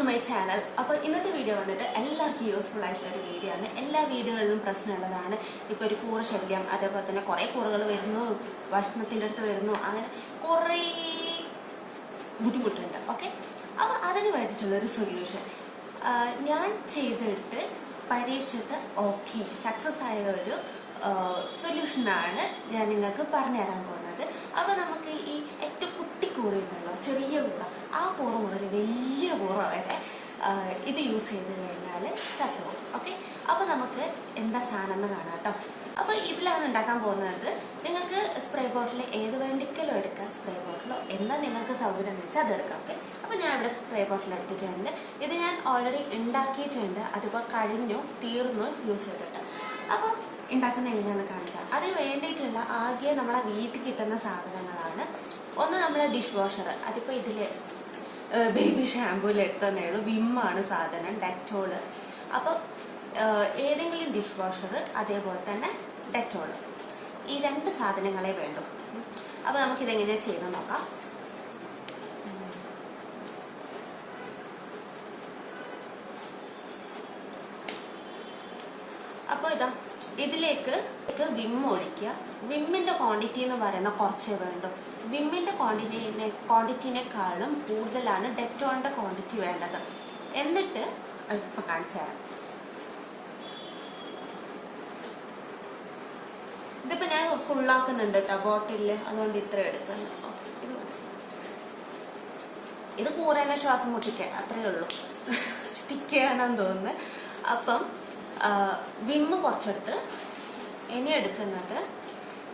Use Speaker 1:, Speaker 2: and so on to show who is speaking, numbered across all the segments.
Speaker 1: To my channel അപ്പോൾ ഇന്നത്തെ video വന്നിട്ട് എല്ലാവർക്കും യൂസ്ഫുൾ ആയിട്ടുള്ള ഒരു വീഡിയോ ആണ്. എല്ലാ വീടുകളിലും പ്രശ്നമുള്ളതാണ്. ഇപ്പോൾ ഒരു കൂറ ശല്യം അതേപോലെ തന്നെ കുറേ കൂറുകൾ വരുന്നു ഭക്ഷണത്തിന്റെ അടുത്ത് വരുന്നു അങ്ങനെ കുറേ ബുദ്ധിമുട്ടുണ്ട്. ഓക്കെ അപ്പോൾ അതിന് വേണ്ടിയിട്ടുള്ളൊരു സൊല്യൂഷൻ ഞാൻ ചെയ്തിട്ട് പരീക്ഷത്ത് ഓക്കെ സക്സസ് ആയ ഒരു സൊല്യൂഷനാണ് ഞാൻ നിങ്ങൾക്ക് പറഞ്ഞു തരാൻ പോകുന്നത്. അപ്പോൾ നമുക്ക് ഈ ഏറ്റവും കുട്ടി കൂറ ഉണ്ടല്ലോ ചെറിയ കൂറ. ആ കൂറ മുതൽ വലിയ കൂറ വരെ ഇത് യൂസ് ചെയ്ത് കഴിഞ്ഞാൽ ചത്തുപോകും ഓക്കെ അപ്പോൾ നമുക്ക് എന്താ സാധനം എന്ന് കാണാം കേട്ടോ അപ്പോൾ ഇതിലാണ് ഉണ്ടാക്കാൻ പോകുന്നത്. നിങ്ങൾക്ക് സ്പ്രേ ബോട്ടിൽ ഏത് വേണ്ടിക്കലും എടുക്കാം. സ്പ്രേ ബോട്ടിലോ എന്താ നിങ്ങൾക്ക് സൗകര്യം എന്ന് വെച്ചാൽ അതെടുക്കാം ഓക്കെ അപ്പോൾ ഞാൻ ഇവിടെ സ്പ്രേ ബോട്ടിൽ എടുത്തിട്ടുണ്ട്. ഇത് ഞാൻ ഓൾറെഡി ഉണ്ടാക്കിയിട്ടുണ്ട്. അതിപ്പോൾ കഴിഞ്ഞു തീർന്നു യൂസ് ചെയ്തിട്ട്. അപ്പോൾ ഉണ്ടാക്കുന്ന എങ്ങനെയാണെന്ന് കാണിക്കാം. അതിന് വേണ്ടിയിട്ടുള്ള ആകെ നമ്മളെ വീട്ടിൽ കിട്ടുന്ന സാധനങ്ങളാണ് ഒന്ന് നമ്മളെ ഡിഷ് വാഷർ അതിപ്പോൾ ഇതിൽ ബേബി ഷാമ്പൂവിൽ എടുത്തതന്നേ ഉള്ളൂ. വിമ്മാണ് സാധനം ഡെറ്റോൾ അപ്പോൾ ഏതെങ്കിലും ഡിഷ് വാഷർ അതേപോലെ തന്നെ ഡെറ്റോൾ ഈ രണ്ട് സാധനങ്ങളെ വേണ്ടു. അപ്പോൾ നമുക്കിതെങ്ങനെയാണ് ചെയ്ത് നോക്കാം. അപ്പോൾ ഇതാ ഇതിലേക്ക് വിം ഒഴിക്കുക. വിമ്മിന്റെ ക്വാണ്ടിറ്റി എന്ന് പറയുന്ന കുറച്ചേ വേണ്ടു. വിമ്മിന്റെ ക്വാണ്ടിറ്റിനെ ക്വാണ്ടിറ്റിനേക്കാളും കൂടുതലാണ് ഡെറ്റോളിന്റെ ക്വാണ്ടിറ്റി വേണ്ടത്. എന്നിട്ട് ഇപ്പം കാണിച്ചു തരാം. ഇതിപ്പോ ഞാൻ ഫുള്ളാക്കുന്നുണ്ട് കേട്ടോ ബോട്ടിലിൽ അതുകൊണ്ട് ഇത്ര എടുക്കുന്നു. ഇത് ഇത് കൂറേനെ ശ്വാസം മുട്ടിക്കാൻ അത്രയേ ഉള്ളൂ. സ്റ്റിക്ക് ചെയ്യാനാന്ന് തോന്നുന്നത് അപ്പം വിമ്മ് കുറച്ചെടുത്ത് ഇനി എടുക്കുന്നത്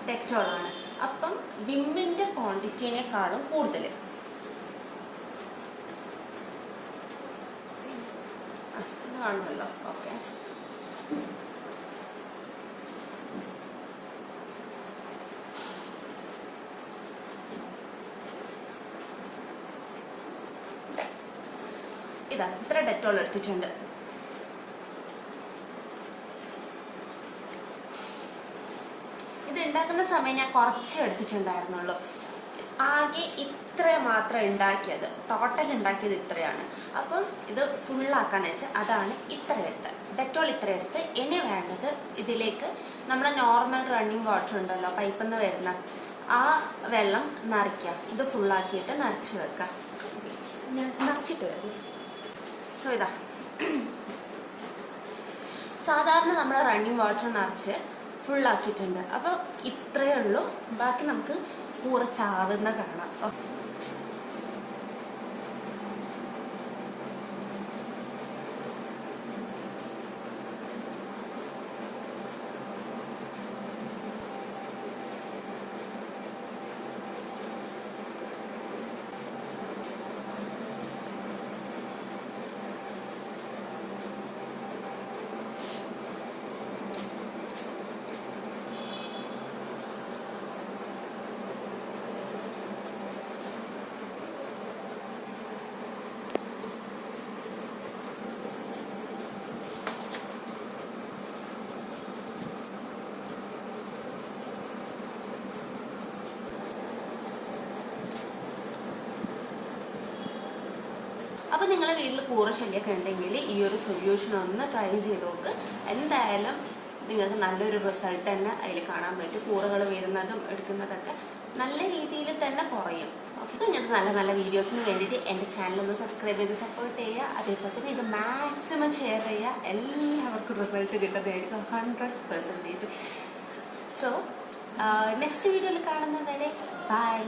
Speaker 1: ഡെക്ടോളാണ് അപ്പം വിമ്മിന്റെ ക്വാണ്ടിറ്റിനേക്കാളും കൂടുതൽ. കാണുമല്ലോ. ഓക്കെ. ഇതാ ഇത്ര ഡെറ്റോൾ എടുത്തിട്ടുണ്ട്. ഇത് ഉണ്ടാക്കുന്ന സമയം ഞാൻ കുറച്ച് എടുത്തിട്ടുണ്ടായിരുന്നുള്ളൂ. ആകെ ഇത്ര മാത്രം ഉണ്ടാക്കിയത്. ടോട്ടൽ ഉണ്ടാക്കിയത് ഇത്രയാണ്. അപ്പം ഇത് ഫുള്ളാക്കാന്ന് വെച്ചാൽ അതാണ് ഇത്ര എടുത്ത് ഡെറ്റോൾ ഇത്ര എടുത്ത് ഇനി വേണ്ടത് ഇതിലേക്ക് നമ്മളെ നോർമൽ റണ്ണിങ് വാട്ടർ ഉണ്ടല്ലോ പൈപ്പിൽ നിന്ന് വരുന്ന ആ വെള്ളം നിറയ്ക്കുക. ഇത് ഫുള്ളാക്കിയിട്ട് നിറച്ച് വെക്കുക. ഞാൻ നിറച്ചിട്ട് വരുന്നു സോ ഇതാ. സാധാരണ നമ്മൾ റണ്ണിങ് വാട്ടർ നിറച്ച് ഫുൾ ആക്കിയിട്ടുണ്ട്. അപ്പോൾ ഇത്രയേ ഉള്ളൂ. ബാക്കി നമുക്ക് കൂറ ചാവുന്ന കാണാം അപ്പോൾ നിങ്ങളുടെ വീട്ടിൽ കൂറ ശല്യമൊക്കെ ഉണ്ടെങ്കിൽ ഈ ഒരു സൊല്യൂഷൻ ഒന്ന് ട്രൈ ചെയ്ത് നോക്ക്. എന്തായാലും നിങ്ങൾക്ക് നല്ലൊരു റിസൾട്ട് തന്നെ അതിൽ കാണാൻ പറ്റും. കൂറകൾ വരുന്നതും എടുക്കുന്നതൊക്കെ നല്ല രീതിയിൽ തന്നെ കുറയും. ഓക്കെ സോ ഇങ്ങനത്തെ നല്ല നല്ല വീഡിയോസിന് വേണ്ടിയിട്ട് എന്റെ ചാനൽ ഒന്ന് സബ്സ്ക്രൈബ് ചെയ്ത് സപ്പോർട്ട് ചെയ്യുക. അതേപോലെ തന്നെ ഇത് മാക്സിമം ഷെയർ ചെയ്യുക. എല്ലാവർക്കും റിസൾട്ട് കിട്ടുന്നതായിരിക്കും ഹൺഡ്രഡ് പെർസെന്റേജ് സോ നെക്സ്റ്റ് വീഡിയോയിൽ കാണുന്നവരെ ബൈ